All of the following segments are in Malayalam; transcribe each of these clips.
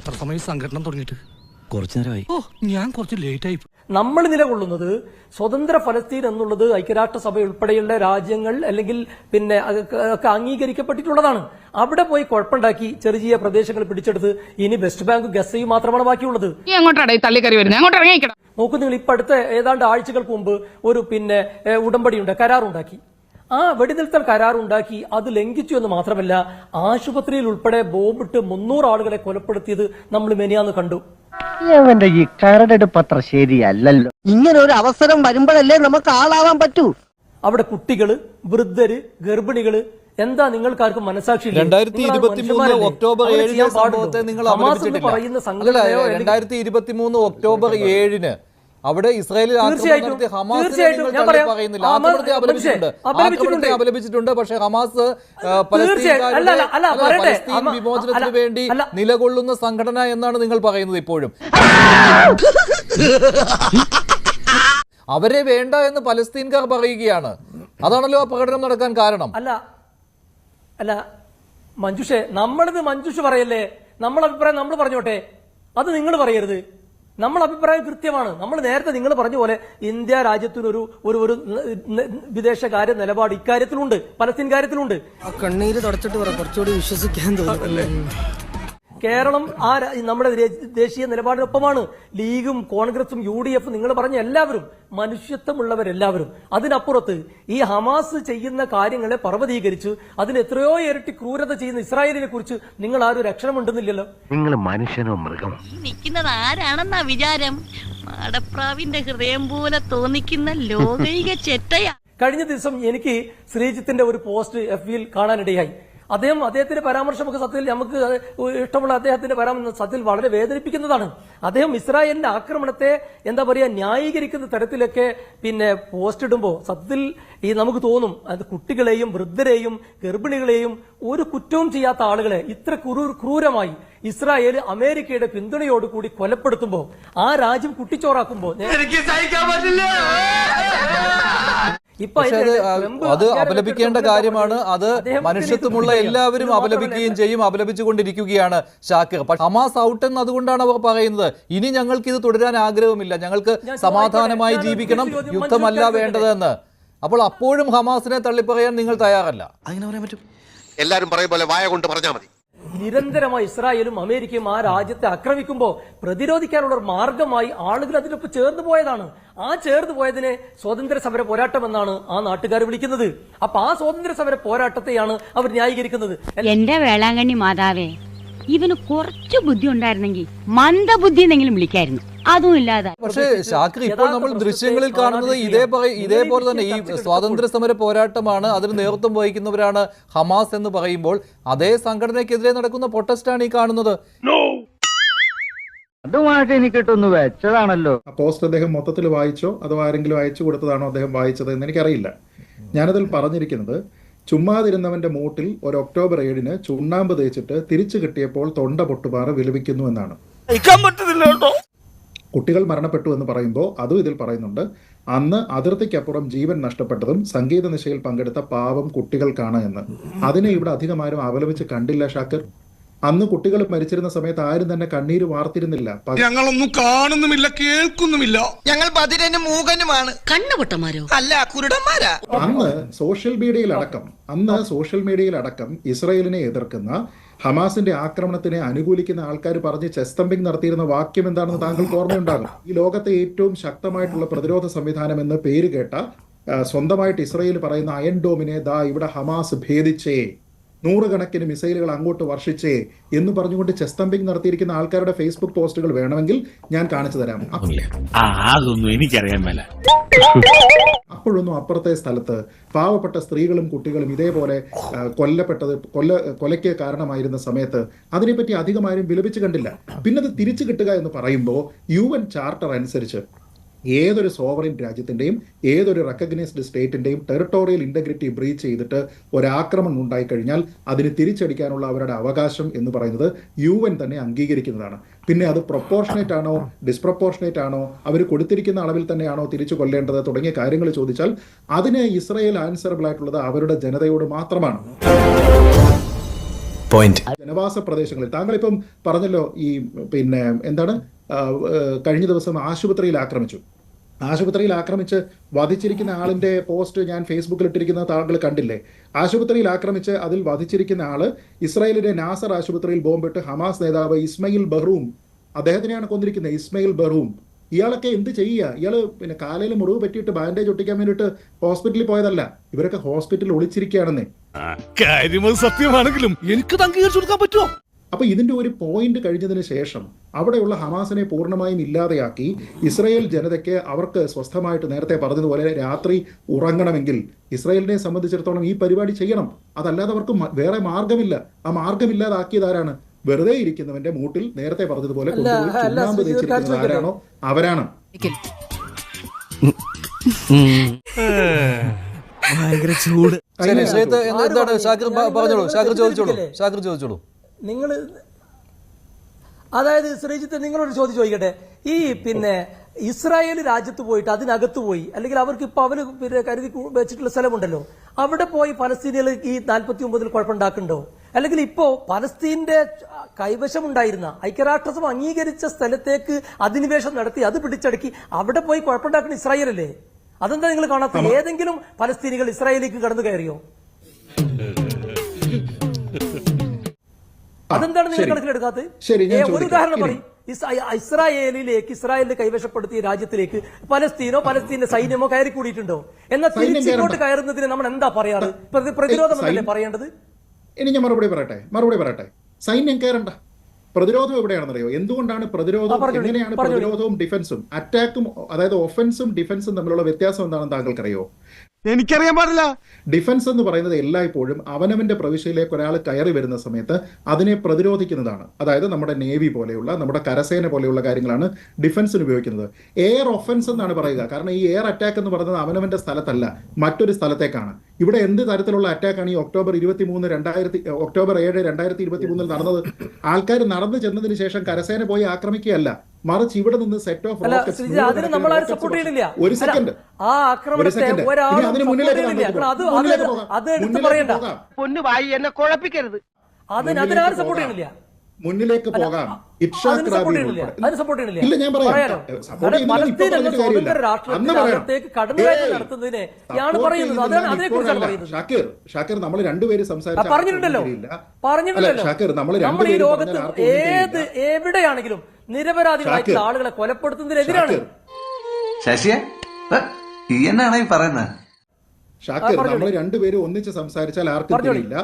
എത്ര സമയം സംഘടന തുടങ്ങിയിട്ട്? കുറച്ചു നേരമായി. ഓ ഞാൻ കുറച്ച് ലേറ്റ് ആയി. നമ്മൾ നിലകൊള്ളുന്നത് സ്വതന്ത്ര ഫലസ്തീൻ എന്നുള്ളത് ഐക്യരാഷ്ട്രസഭ ഉൾപ്പെടെയുള്ള രാജ്യങ്ങൾ അല്ലെങ്കിൽ പിന്നെ ഒക്കെ അംഗീകരിക്കപ്പെട്ടിട്ടുള്ളതാണ്. അവിടെ പോയി കുഴപ്പമുണ്ടാക്കി ചെറിയ ചെറിയ പ്രദേശങ്ങൾ പിടിച്ചെടുത്ത് ഇനി വെസ്റ്റ് ബാങ്ക് ഗസയും മാത്രമാണ് ബാക്കിയുള്ളത്. നോക്കൂ നിങ്ങൾ ഇപ്പൊ അടുത്ത ഏതാണ്ട് ആഴ്ചകൾക്ക് മുമ്പ് ഒരു പിന്നെ ഉടമ്പടി ഉടമ്പടിയുണ്ട് കരാറുണ്ടാക്കി. ആ വെടിനിർത്തൽ കരാർ ഉണ്ടാക്കി അത് ലംഘിച്ചു എന്ന് മാത്രമല്ല ആശുപത്രിയിൽ ഉൾപ്പെടെ ബോംബിട്ട് മുന്നൂറ് ആളുകളെ കൊലപ്പെടുത്തിയത് നമ്മൾ മെനിയാന്ന് കണ്ടു. ഇവന്റെ ഈ കരടെടുപ്പ് അത്ര ശരിയല്ലല്ലോ. ഇങ്ങനെ ഒരു അവസരം വരുമ്പോഴല്ലേ നമുക്ക് ആളാവാൻ പറ്റൂ. അവിടെ കുട്ടികൾ വൃദ്ധര് ഗർഭിണികൾ എന്താ നിങ്ങൾക്കാർക്കും മനസാക്ഷി രണ്ടായിരത്തി ഇരുപത്തി മൂന്ന് ഒക്ടോബർ ഏഴിന് സംഭവത്തെ നിങ്ങൾ പറയുന്ന സംഘടനയോ രണ്ടായിരത്തി ഇരുപത്തി മൂന്ന് ഒക്ടോബർ ഏഴിന് അവിടെ ഇസ്രായേലിൽ അപലപിച്ചിട്ടുണ്ട്. പക്ഷേ, ഹമാസ്. പലസ്തീൻ വിമോചനത്തിന് വേണ്ടി നിലകൊള്ളുന്ന സംഘടന എന്നാണ് നിങ്ങൾ പറയുന്നത് ഇപ്പോഴും. അവരെ വേണ്ട എന്ന് പലസ്തീൻകാർ പറയുകയാണ്. അതാണല്ലോ ആ പ്രകടനം നടക്കാൻ കാരണം. അല്ല അല്ല മഞ്ജുഷെ നമ്മളിത് മഞ്ജുഷ് പറയല്ലേ? നമ്മളഭിപ്രായം നമ്മൾ പറഞ്ഞോട്ടെ? അത് നിങ്ങൾ പറയരുത്. നമ്മൾ അഭിപ്രായം കൃത്യമാണ്. നമ്മൾ നേരത്തെ നിങ്ങൾ പറഞ്ഞ പോലെ ഇന്ത്യ രാജ്യത്തിനൊരു ഒരു ഒരു വിദേശകാര്യ നിലപാട് ഇക്കാര്യത്തിലുണ്ട് പലസ്തീൻ കാര്യത്തിലുണ്ട്. കണ്ണീര് തുടച്ചിട്ട് കുറച്ചുകൂടി വിശ്വസിക്കാൻ തോന്നുന്നല്ലേ കേരളം ആ നമ്മുടെ ദേശീയ നിലപാടിനൊപ്പമാണ്. ലീഗും കോൺഗ്രസും യു ഡി എഫും നിങ്ങൾ പറഞ്ഞ എല്ലാവരും മനുഷ്യത്വമുള്ളവരെല്ലാവരും. അതിനപ്പുറത്ത് ഈ ഹമാസ് ചെയ്യുന്ന കാര്യങ്ങളെ പർവതീകരിച്ച് അതിന് എത്രയോ ഇരട്ടി ക്രൂരത ചെയ്യുന്ന ഇസ്രായേലിനെ കുറിച്ച് നിങ്ങൾ ആരും രക്ഷണമുണ്ടെന്നില്ലല്ലോ? നിങ്ങൾ മനുഷ്യനോ മൃഗം നിൽക്കുന്നത് ആരാണെന്നാ വിചാരം? മാടപ്രാവിന്റെ ഹൃദയം പോലെ തോന്നിക്കുന്ന ലോകൈക ചെറ്റയാ. കഴിഞ്ഞ ദിവസം എനിക്ക് ശ്രീജിത്തിന്റെ ഒരു പോസ്റ്റ് എഫ് വിയിൽ കാണാനിടയായി. അദ്ദേഹം അദ്ദേഹത്തിന്റെ പരാമർശമൊക്കെ സത്യത്തിൽ നമുക്ക് ഇഷ്ടമുള്ള അദ്ദേഹത്തിന്റെ പരാമർശം സത്യത്തിൽ വളരെ വേദനിപ്പിക്കുന്നതാണ്. അദ്ദേഹം ഇസ്രായേലിന്റെ ആക്രമണത്തെ എന്താ പറയുക ന്യായീകരിക്കുന്ന തരത്തിലൊക്കെ പിന്നെ പോസ്റ്റ് ഇടുമ്പോൾ സത്യത്തിൽ ഈ നമുക്ക് തോന്നും അത് കുട്ടികളെയും വൃദ്ധരെയും ഗർഭിണികളെയും ഒരു കുറ്റവും ചെയ്യാത്ത ആളുകളെ ഇത്ര ക്രൂരമായി ഇസ്രായേൽ അമേരിക്കയുടെ പിന്തുണയോടുകൂടി കൊലപ്പെടുത്തുമ്പോൾ ആ രാജ്യം കുട്ടിച്ചോറാക്കുമ്പോൾ എനിക്ക് സഹിക്കാൻ ട്രംപ് അത് അപലപിക്കേണ്ട കാര്യമാണ്. അത് മനുഷ്യത്വമുള്ള എല്ലാവരും അപലപിക്കുകയും ചെയ്യും അപലപിച്ചുകൊണ്ടിരിക്കുകയാണ് ഷാക്കിർ. പക്ഷെ ഹമാസ് ഔട്ട് എന്ന് അതുകൊണ്ടാണ് അവർ പറയുന്നത്. ഇനി ഞങ്ങൾക്ക് ഇത് തുടരാൻ ആഗ്രഹമില്ല ഞങ്ങൾക്ക് സമാധാനമായി ജീവിക്കണം. യുദ്ധമല്ല വേണ്ടതെന്ന്. അപ്പോൾ അപ്പോഴും ഹമാസിനെ തള്ളിപ്പറയാൻ നിങ്ങൾ തയ്യാറല്ല. അങ്ങനെ പറയാൻ പറ്റും. എല്ലാവരും പറയും പോലെ വായ കൊണ്ട് പറഞ്ഞാൽ മതി. നിരന്തരമായി ഇസ്രായേലും അമേരിക്കയും ആ രാജ്യത്തെ ആക്രമിക്കുമ്പോൾ പ്രതിരോധിക്കാനുള്ള ഒരു മാർഗമായി ആളുകൾ അതിനൊപ്പം ചേർന്ന് പോയതാണ്. ആ ചേർന്ന് പോയതിനെ സ്വാതന്ത്ര്യ സമര പോരാട്ടം എന്നാണ് ആ നാട്ടുകാർ വിളിക്കുന്നത്. അപ്പൊ ആ സ്വാതന്ത്ര്യ സമര പോരാട്ടത്തെയാണ് അവർ ന്യായീകരിക്കുന്നത്. എന്റെ വേളാങ്കണ്ണി മാതാവേ ഇവന് കുറച്ച് ബുദ്ധി ഉണ്ടായിരുന്നെങ്കിൽ മന്ദബുദ്ധി എന്നെങ്കിലും വിളിക്കായിരുന്നു. അതും ഇല്ലാതായി. പക്ഷേ ശാക്രി ഇപ്പോൾ നമ്മൾ ദൃശ്യങ്ങളിൽ കാണുന്നത് ഇതേ ഇതേപോലെ തന്നെ ഈ സ്വാതന്ത്ര്യ സമര പോരാട്ടമാണ് അതിന് നേതൃത്വം വഹിക്കുന്നവരാണ് ഹമാസ് എന്ന് പറയുമ്പോൾ അതേ സംഘടനയ്ക്കെതിരെ നടക്കുന്ന പ്രൊട്ടസ്റ്റാണ് ഈ കാണുന്നത്. അതുമായിട്ട് എനിക്ക് കിട്ടുന്നു വെച്ചതാണല്ലോ. ആ പോസ്റ്റ് അദ്ദേഹം മൊത്തത്തിൽ വായിച്ചോ? അതോ ആരെങ്കിലും അയച്ചു കൊടുത്തതാണോ അദ്ദേഹം വായിച്ചത് എന്ന് എനിക്കറിയില്ല. ഞാനതിൽ പറഞ്ഞിരിക്കുന്നത് ചുമ്മാതിരുന്നവന്റെ മൂട്ടിൽ ഒരു ഒക്ടോബർ ഏഴിന് ചുണ്ണാമ്പ് തേച്ചിട്ട് തിരിച്ചു കിട്ടിയപ്പോൾ തൊണ്ട പൊട്ടുപാറ വിലപിക്കുന്നു എന്നാണ്. കുട്ടികൾ മരണപ്പെട്ടു എന്ന് പറയുമ്പോൾ അതും ഇതിൽ പറയുന്നുണ്ട്. അന്ന് അതിർത്തിക്കപ്പുറം ജീവൻ നഷ്ടപ്പെട്ടതും സംഗീത നിശയിൽ പങ്കെടുത്ത പാവം കുട്ടികൾക്കാണ് എന്ന്. അതിനെ ഇവിടെ അധികമാരും അവലംബിച്ച് കണ്ടില്ല ഷാക്കർ. അന്ന് കുട്ടികൾ മരിച്ചിരുന്ന സമയത്ത് ആരും തന്നെ കണ്ണീര് വാർത്തിരുന്നില്ല. ഞങ്ങളൊന്നും കാണുന്നുമില്ല കേൾക്കുന്നുമില്ല. ഞങ്ങൾ ബദിരനും മൂകനുമാണ്. കണ്ണുപൊട്ടന്മാരോ? അല്ല കുരുടന്മാരാ. അന്ന് സോഷ്യൽ മീഡിയയിലടക്കം അന്ന് സോഷ്യൽ മീഡിയയിലടക്കം ഇസ്രയേലിനെ എതിർക്കുന്ന ഹമാസിന്റെ ആക്രമണത്തിനെ അനുകൂലിക്കുന്ന ആൾക്കാർ പറഞ്ഞ് ചെസ്തമ്പിങ് നടത്തിയിരുന്ന വാക്യം എന്താണെന്ന് താങ്കൾക്ക് ഓർമ്മയുണ്ടാകും? ഈ ലോകത്തെ ഏറ്റവും ശക്തമായിട്ടുള്ള പ്രതിരോധ സംവിധാനം എന്ന് പേര് കേട്ട സ്വന്തമായിട്ട് ഇസ്രയേൽ പറയുന്ന അയൺ ഡോമിനെ ദാ ഇവിടെ ഹമാസ് ഭേദിച്ചേ. നൂറുകണക്കിന് മിസൈലുകൾ അങ്ങോട്ട് വർഷിച്ചേ എന്ന് പറഞ്ഞുകൊണ്ട് ചെസ് തമ്പിങ് നടത്തിയിരിക്കുന്ന ആൾക്കാരുടെ ഫേസ്ബുക്ക് പോസ്റ്റുകൾ വേണമെങ്കിൽ ഞാൻ കാണിച്ചു തരാം. അതൊന്നും എനിക്കറിയാൻ മേല. അപ്പോഴൊന്നും അപ്പുറത്തെ സ്ഥലത്ത് പാവപ്പെട്ട സ്ത്രീകളും കുട്ടികളും ഇതേപോലെ കൊല്ലപ്പെട്ടത് കൊല്ല കൊലയ്ക്ക് കാരണമായിരുന്ന സമയത്ത് അതിനെപ്പറ്റി അധികമാരും വിലപിച്ചു കണ്ടില്ല. പിന്നെ അത് തിരിച്ചു കിട്ടുക എന്ന് പറയുമ്പോൾ യു എൻ ചാർട്ടർ അനുസരിച്ച് ഏതൊരു സോവറിൻ രാജ്യത്തിന്റെയും ഏതൊരു റെക്കഗ്നൈസ്ഡ് സ്റ്റേറ്റിന്റെയും ടെറിട്ടോറിയൽ ഇന്റഗ്രിറ്റി ബ്രീച്ച് ചെയ്തിട്ട് ഒരാക്രമണം ഉണ്ടായിക്കഴിഞ്ഞാൽ അതിന് തിരിച്ചടിക്കാനുള്ള അവരുടെ അവകാശം എന്ന് പറയുന്നത് യു എൻ തന്നെ അംഗീകരിക്കുന്നതാണ്. പിന്നെ അത് പ്രൊപ്പോർഷനേറ്റ് ആണോ ഡിസ്പ്രപ്പോർഷനേറ്റ് ആണോ അവർ കൊടുത്തിരിക്കുന്ന അളവിൽ തന്നെയാണോ തിരിച്ചു കൊല്ലേണ്ടത് തുടങ്ങിയ കാര്യങ്ങൾ ചോദിച്ചാൽ അതിന് ഇസ്രയേൽ ആൻസറബിൾ ആയിട്ടുള്ളത് അവരുടെ ജനതയോട് മാത്രമാണ്. ജനവാസ പ്രദേശങ്ങളിൽ താങ്കൾ ഇപ്പം പറഞ്ഞല്ലോ ഈ പിന്നെ എന്താണ്? കഴിഞ്ഞ ദിവസം ആശുപത്രിയിൽ ആക്രമിച്ചു. ആശുപത്രിയിൽ ആക്രമിച്ച് വധിച്ചിരിക്കുന്ന ആളിന്റെ പോസ്റ്റ് ഞാൻ ഫേസ്ബുക്കിൽ ഇട്ടിരിക്കുന്ന താങ്കൾ കണ്ടില്ലേ? ആശുപത്രിയിൽ ആക്രമിച്ച് അതിൽ വധിച്ചിരിക്കുന്ന ആൾ ഇസ്രായേലിന്റെ നാസർ ആശുപത്രിയിൽ ബോംബിട്ട് ഹമാസ് നേതാവ് ഇസ്മയിൽ ബഹ്റൂം. അദ്ദേഹത്തിനെയാണ് കൊന്നിരിക്കുന്നത് ഇസ്മയിൽ ബഹ്റൂം. ഇയാളൊക്കെ എന്ത് ചെയ്യുക? ഇയാൾ പിന്നെ കാലയിൽ മുറിവ് പറ്റിയിട്ട് ബാൻഡേജ് ഒട്ടിക്കാൻ വേണ്ടിയിട്ട് ഹോസ്പിറ്റലിൽ പോയതല്ല. ഇവരൊക്കെ ഹോസ്പിറ്റലിൽ ഒളിച്ചിരിക്കുകയാണെന്നേ. സത്യമാണെങ്കിലും എനിക്ക് അംഗീകരിച്ചു കൊടുക്കാൻ പറ്റുമോ? അപ്പൊ ഇതിന്റെ ഒരു പോയിന്റ് കഴിഞ്ഞതിന് ശേഷം അവിടെയുള്ള ഹമാസിനെ പൂർണമായും ഇല്ലാതെയാക്കി ഇസ്രായേൽ ജനതയ്ക്ക് അവർക്ക് സ്വസ്ഥമായിട്ട് നേരത്തെ പറഞ്ഞതുപോലെ രാത്രി ഉറങ്ങണമെങ്കിൽ ഇസ്രായേലിനെ സംബന്ധിച്ചിടത്തോളം ഈ പരിപാടി ചെയ്യണം. അതല്ലാതെ അവർക്ക് വേറെ മാർഗമില്ല. ആ മാർഗമില്ലാതാക്കിയതാരാണ്? വെറുതെ ഇരിക്കുന്നവന്റെ മൂട്ടിൽ നേരത്തെ പറഞ്ഞതുപോലെ കൊണ്ടുപോയി ആരാണോ? അവരാണ്. ഭയങ്കര ചൂട്. എന്താണ്? ഷാക്കിർ പറഞ്ഞോളൂ ഷാക്കിർ ചോദിച്ചോളൂ? ഷാക്കിർ ചോദിച്ചോളൂ. നിങ്ങൾ അതായത് ശ്രീജിത്ത് നിങ്ങളോട് ചോദ്യം ചോദിക്കട്ടെ. ഈ പിന്നെ ഇസ്രായേൽ രാജ്യത്ത് പോയിട്ട് അതിനകത്ത് പോയി അല്ലെങ്കിൽ അവർക്ക് ഇപ്പൊ അവർ പിന്നെ കരുതി വെച്ചിട്ടുള്ള സ്ഥലമുണ്ടല്ലോ അവിടെ പോയി പലസ്തീനികൾ ഈ നാൽപ്പത്തി ഒമ്പതിൽ കുഴപ്പമുണ്ടാക്കുന്നുണ്ടോ? അല്ലെങ്കിൽ ഇപ്പോ പലസ്തീന്റെ കൈവശമുണ്ടായിരുന്ന ഐക്യരാഷ്ട്രസഭ അംഗീകരിച്ച സ്ഥലത്തേക്ക് അധിനിവേശം നടത്തി അത് പിടിച്ചടക്കി അവിടെ പോയി കുഴപ്പമുണ്ടാക്കുന്ന ഇസ്രായേലല്ലേ? അതെന്താ നിങ്ങൾ കാണാത്ത ഏതെങ്കിലും പലസ്തീനികൾ ഇസ്രായേലിലേക്ക് കടന്നു കയറിയോ? അതെന്താണ് നിങ്ങൾ. കണക്കിലെടുക്കാത്തത് ഒരു. ഉദാഹരണം. പറയും ഇസ്- ഇസ്രായേലിലേക്ക് ഇസ്രായേലിന്റെ കൈവശപ്പെടുത്തിയ രാജ്യത്തിലേക്ക് പലസ്തീനോ പലസ്തീന്റെ സൈന്യമോ കയറി കൂടിയിട്ടുണ്ടോ എന്നാൽ തിരിച്ചിങ്ങോട്ട്. കയറുന്നതിന് നമ്മൾ എന്താ പറയാറ് പ്രതിരോധം എന്നല്ലേ പറയേണ്ടത് ഇനി ഞാൻ മറുപടി പറയട്ടെ മറുപടി പറയട്ടെ സൈന്യം കയറണ്ട പ്രതിരോധം എവിടെയാണെന്നറിയോ എന്തുകൊണ്ടാണ് പ്രതിരോധം എങ്ങനെയാണ്. പ്രതിരോധവും ഡിഫൻസും അറ്റാക്കും അതായത് ഒഫൻസും ഡിഫൻസും തമ്മിലുള്ള വ്യത്യാസം എന്താണെന്ന് താങ്കൾക്കറിയോ എനിക്കറിയാൻ പാടില്ല. ഡിഫൻസ് എന്ന് പറയുന്നത് എല്ലായ്പ്പോഴും അവനവന്റെ പ്രവിശ്യയിലേക്ക് ഒരാൾ കയറി വരുന്ന സമയത്ത് അതിനെ പ്രതിരോധിക്കുന്നതാണ്. അതായത് നമ്മുടെ നേവി പോലെയുള്ള നമ്മുടെ കരസേന പോലെയുള്ള കാര്യങ്ങളാണ് ഡിഫൻസിന് ഉപയോഗിക്കുന്നത്. എയർ ഒഫൻസ് എന്നാണ് പറയുക. കാരണം ഈ എയർ അറ്റാക്ക് എന്ന് പറയുന്നത് അവനവന്റെ സ്ഥലത്തല്ല മറ്റൊരു സ്ഥലത്തേക്കാണ്. ഇവിടെ എന്ത് തരത്തിലുള്ള അറ്റാക്കാണ് ഈ ഒക്ടോബർ ഇരുപത്തി മൂന്ന് രണ്ടായിരത്തി ഒക്ടോബർ ഏഴ് രണ്ടായിരത്തി ഇരുപത്തി മൂന്നിൽ നടന്നത്? ആൾക്കാർ നടന്നു ചെന്നതിന് ശേഷം കരസേന പോയി ആക്രമിക്കുകയല്ല. മറിച്ച് ഇവിടെ നിന്ന് സെറ്റ് ഓഫ് അല്ല ശ്രീജി അതിന് നമ്മൾ ആരും സപ്പോർട്ട് ചെയ്യുന്നില്ല ഒരു സെക്കൻഡ് ആ ആക്രമണത്തെ അതിന് മുന്നിലേക്ക്. മുന്നിലേക്ക് അത് പോകാം. അത് എടുത്ത് പറയണ്ട. പൊന്നു വായി എന്നെ കുഴപ്പിക്കരുത്. അതിന് മുന്നിലേക്ക് അതിനാരും സപ്പോർട്ട് ചെയ്യുന്നില്ല മുന്നിലേക്ക് പോകാം. ഇറ്റ്ഷാഖ് റാബി ഇല്ല ഞാൻ പറയാം. ഷാക്കിർ ഷാക്കിർ നമ്മൾ രണ്ടുപേരും ആ, സംസാരിച്ച പറഞ്ഞിട്ടുണ്ടല്ലോ. ആർക്കും പറഞ്ഞിട്ടുണ്ടല്ലോ. ഷാക്കിർ നമ്മൾ രണ്ടുപേരും ഏത് എവിടെയാണെങ്കിലും നിരപരാധികളായിട്ടുള്ള ആളുകളെ കൊലപ്പെടുത്തുന്നതിനെതിരാണ്. ശശിയെ? ഈ എന്നാണ് ഈ പറയുന്നത്? ഷാക്കിർ നമ്മൾ രണ്ടുപേരും ഒന്നിച്ച് സംസാരിച്ചാൽ ആർക്കും തെളിയില്ല.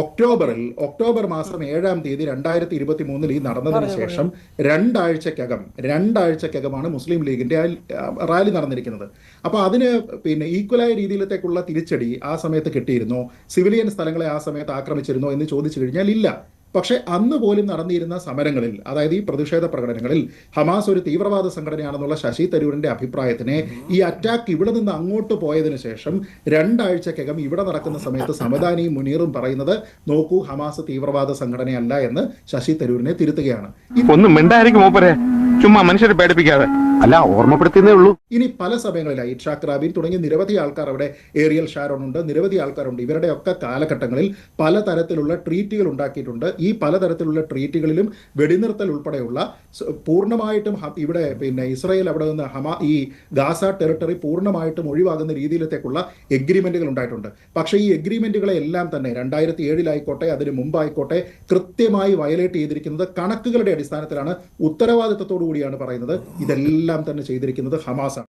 ഒക്ടോബറിൽ ഒക്ടോബർ മാസം ഏഴാം തീയതി രണ്ടായിരത്തി ഇരുപത്തി മൂന്നിൽ ഈ നടന്നതിന് ശേഷം രണ്ടാഴ്ചക്കകം രണ്ടാഴ്ചക്കകമാണ് മുസ്ലിം ലീഗിന്റെ റാലി നടന്നിരിക്കുന്നത്. അപ്പോൾ അതിന് പിന്നെ ഈക്വലായ രീതിയിലത്തേക്കുള്ള തിരിച്ചടി ആ സമയത്ത് കിട്ടിയിരുന്നോ. സിവിലിയൻ സ്ഥലങ്ങളെ ആ സമയത്ത് ആക്രമിച്ചിരുന്നോ എന്ന് ചോദിച്ചു കഴിഞ്ഞാൽ ഇല്ല. പക്ഷെ അന്ന് പോലും നടന്നിരുന്ന സമരങ്ങളിൽ അതായത് ഈ പ്രതിഷേധ പ്രകടനങ്ങളിൽ ഹമാസ് ഒരു തീവ്രവാദ സംഘടനയാണെന്നുള്ള ശശി തരൂരിന്റെ അഭിപ്രായത്തിനെ ഈ അറ്റാക്ക് ഇവിടെ നിന്ന് അങ്ങോട്ട് പോയതിന് ശേഷം രണ്ടാഴ്ചക്കകം ഇവിടെ നടക്കുന്ന സമയത്ത് സമദാനിയും മുനീറും പറയുന്നത് നോക്കൂ ഹമാസ് തീവ്രവാദ സംഘടനയല്ല എന്ന് ശശി തരൂരിനെ തിരുത്തുകയാണ്. ഒന്നും ചുമ്മാ മനുഷ്യരെ പേടിപ്പിക്കാതെ. അല്ല ഓർമ്മപ്പെടുത്തുന്നേ ഉള്ളൂ. ഇനി പല സമയങ്ങളിലായി ഇഷാഖ് റാബിൻ തുടങ്ങിയ നിരവധി ആൾക്കാർ അവിടെ ഏരിയൽ ഷാരോൺ ഉണ്ട്. നിരവധി ആൾക്കാരുണ്ട്. ഇവരുടെയൊക്കെ കാലഘട്ടങ്ങളിൽ പലതരത്തിലുള്ള ട്രീറ്റുകൾ ഉണ്ടാക്കിയിട്ടുണ്ട്. ഈ പലതരത്തിലുള്ള ട്രീറ്റുകളിലും വെടിനിർത്തൽ ഉൾപ്പെടെയുള്ള പൂർണമായിട്ടും ഇവിടെ പിന്നെ ഇസ്രായേൽ അവിടെ നിന്ന് ഹമാ ഈ ഗാസ ടെറിട്ടറി പൂർണമായിട്ടും ഒഴിവാകുന്ന രീതിയിലത്തേക്കുള്ള എഗ്രിമെന്റുകൾ ഉണ്ടായിട്ടുണ്ട്. പക്ഷേ ഈ എഗ്രിമെന്റുകളെ എല്ലാം തന്നെ രണ്ടായിരത്തി ഏഴിലായിക്കോട്ടെ അതിന് മുമ്പായിക്കോട്ടെ കൃത്യമായി വയലേറ്റ് ചെയ്തിരിക്കുന്നത് കണക്കുകളുടെ അടിസ്ഥാനത്തിലാണ്. ഉത്തരവാദിത്തത്തോടു കൂടിയാണ് പറയുന്നത്. ഇതെല്ലാം തന്നെ ചെയ്തിരിക്കുന്നത് ഹമാസാണ്.